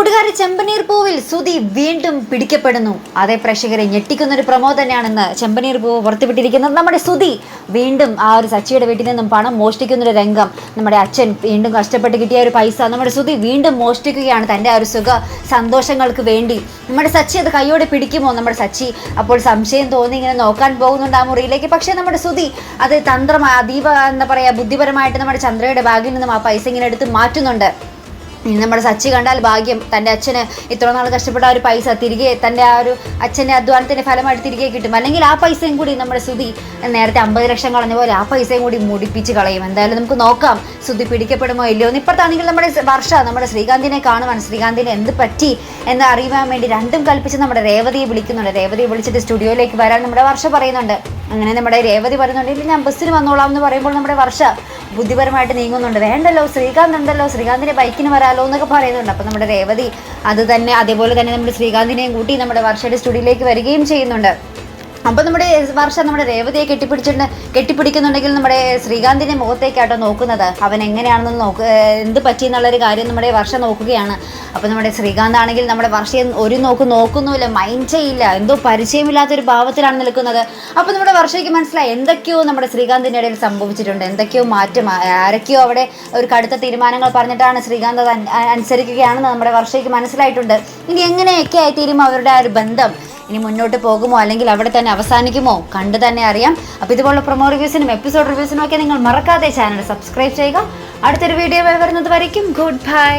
നമ്മുടെ ചെമ്പനീർ പൂവിൽ സുധി വീണ്ടും പിടിക്കപ്പെടുന്നു. അതേ പ്രേക്ഷകരെ ഞെട്ടിക്കുന്ന ഒരു പ്രമോ തന്നെയാണെന്ന് ചെമ്പനീർ പൂവ് പുറത്തുവിട്ടിരിക്കുന്നത് നമ്മുടെ സുധി വീണ്ടും ആ ഒരു സച്ചിയുടെ വീട്ടിൽ നിന്നും പണം മോഷ്ടിക്കുന്ന ഒരു രംഗം. നമ്മുടെ അച്ഛൻ വീണ്ടും കഷ്ടപ്പെട്ട് കിട്ടിയ ഒരു പൈസ. നമ്മുടെ സുധി വീണ്ടും മോഷ്ടിക്കുകയാണ് തന്റെ ആ ഒരു സുഖ സന്തോഷങ്ങൾക്ക് വേണ്ടി. നമ്മുടെ സച്ചി അത് കൈയോടെ പിടിക്കുമോ? നമ്മുടെ സച്ചി അപ്പോൾ സംശയം തോന്നി ഇങ്ങനെ നോക്കാൻ പോകുന്നുണ്ട് ആ മുറിയിലേക്ക്. പക്ഷേ നമ്മുടെ സുധി അത് തന്ത്രമായി അതീവ എന്താ പറയുക ബുദ്ധിപരമായിട്ട് നമ്മുടെ ചന്ദ്രയുടെ ബാഗിൽ നിന്നും ആ പൈസ ഇങ്ങനെ എടുത്ത് മാറ്റുന്നുണ്ട്. ഇനി നമ്മുടെ സച്ചി കണ്ടാൽ ഭാഗ്യം. തന്റെ അച്ഛന് ഇത്ര നാൾ കഷ്ടപ്പെട്ട ആ ഒരു പൈസ തിരികെ തന്റെ ആ ഒരു അച്ഛന്റെ അധ്വാനത്തിന്റെ ഫലമായിട്ട് തിരികെ കിട്ടും. അല്ലെങ്കിൽ ആ പൈസയും കൂടി നമ്മുടെ സുതി നേരത്തെ അമ്പത് ലക്ഷം കളഞ്ഞ പോലെ ആ പൈസയും കൂടി മുടിപ്പിച്ച് കളയും. എന്തായാലും നമുക്ക് നോക്കാം സുതി പിടിക്കപ്പെടുമോ ഇല്ലയോ എന്ന് ഇപ്പോഴത്താണെങ്കിൽ നമ്മുടെ വർഷ നമ്മുടെ ശ്രീകാന്തിനെ കാണുവാണ് ശ്രീകാന്തിന് എന്ത് പറ്റി എന്ന് അറിയുവാൻ വേണ്ടി രണ്ടും കൽപ്പിച്ച് നമ്മുടെ രേവതിയെ വിളിക്കുന്നുണ്ട്. രേവതിയെ വിളിച്ചിട്ട് സ്റ്റുഡിയോയിലേക്ക് വരാൻ നമ്മുടെ വർഷ പറയുന്നുണ്ട്. അങ്ങനെ നമ്മുടെ രേവതി പറയുന്നുണ്ട് ഇല്ല ഞാൻ ബസ്സിന് വന്നോളാം എന്ന് പറയുമ്പോൾ നമ്മുടെ വർഷ ബുദ്ധിപരമായിട്ട് നീങ്ങുന്നുണ്ട്. വേണ്ടല്ലോ ശ്രീകാന്ത് ഉണ്ടല്ലോ ശ്രീകാന്തിന്റെ ബൈക്കിന് വരാലോ എന്നൊക്കെ പറയുന്നുണ്ട്. അപ്പം നമ്മുടെ രേവതി അത് തന്നെ അതേപോലെ തന്നെ നമ്മുടെ ശ്രീകാന്തിനെയും കൂട്ടി നമ്മുടെ വർഷയുടെ സ്റ്റുഡിയോയിലേക്ക് വരികയും ചെയ്യുന്നുണ്ട്. അപ്പോൾ നമ്മുടെ വർഷം നമ്മുടെ രേവതിയെ കെട്ടിപ്പിടിച്ചിട്ട് കെട്ടിപ്പിടിക്കുന്നുണ്ടെങ്കിൽ നമ്മുടെ ശ്രീകാന്തിന്റെ മുഖത്തേക്കാട്ടോ നോക്കുന്നത്. അവൻ എങ്ങനെയാണെന്ന് നോക്ക് എന്ത് പറ്റി എന്നുള്ളൊരു കാര്യം നമ്മുടെ വർഷം നോക്കുകയാണ്. അപ്പോൾ നമ്മുടെ ശ്രീകാന്ത് ആണെങ്കിൽ നമ്മുടെ വർഷയെ ഒരു നോക്ക് നോക്കുന്നുമില്ല മൈൻഡ് ചെയ്യില്ല എന്തോ പരിചയമില്ലാത്തൊരു ഭാവത്തിലാണ് നിൽക്കുന്നത്. അപ്പോൾ നമ്മുടെ വർഷയ്ക്ക് മനസ്സിലായി എന്തൊക്കെയോ നമ്മുടെ ശ്രീകാന്തിന്റെ ഇടയിൽ സംഭവിച്ചിട്ടുണ്ട്. എന്തൊക്കെയോ മാറ്റം ആരൊക്കെയോ അവിടെ ഒരു കടുത്ത തീരുമാനങ്ങൾ പറഞ്ഞിട്ടാണ് ശ്രീകാന്ത് അനുസരിക്കുകയാണെന്ന് നമ്മുടെ വർഷയ്ക്ക് മനസ്സിലായിട്ടുണ്ട്. ഇനി എങ്ങനെയൊക്കെ ആയിത്തീരും അവരുടെ ആ ഒരു ബന്ധം? ഇനി മുന്നോട്ട് പോകുമോ? അല്ലെങ്കിൽ അവിടെ തന്നെ അവസാനിക്കുമോ? കണ്ടു തന്നെ അറിയാം. അപ്പോൾ ഇതുപോലുള്ള പ്രൊമോ റിവ്യൂസിനും എപ്പിസോഡ് റിവ്യൂസിനും ഒക്കെ നിങ്ങൾ മറക്കാതെ ചാനൽ സബ്സ്ക്രൈബ് ചെയ്യുക. അടുത്തൊരു വീഡിയോ വരുന്നത് വരയ്ക്കും. Good bye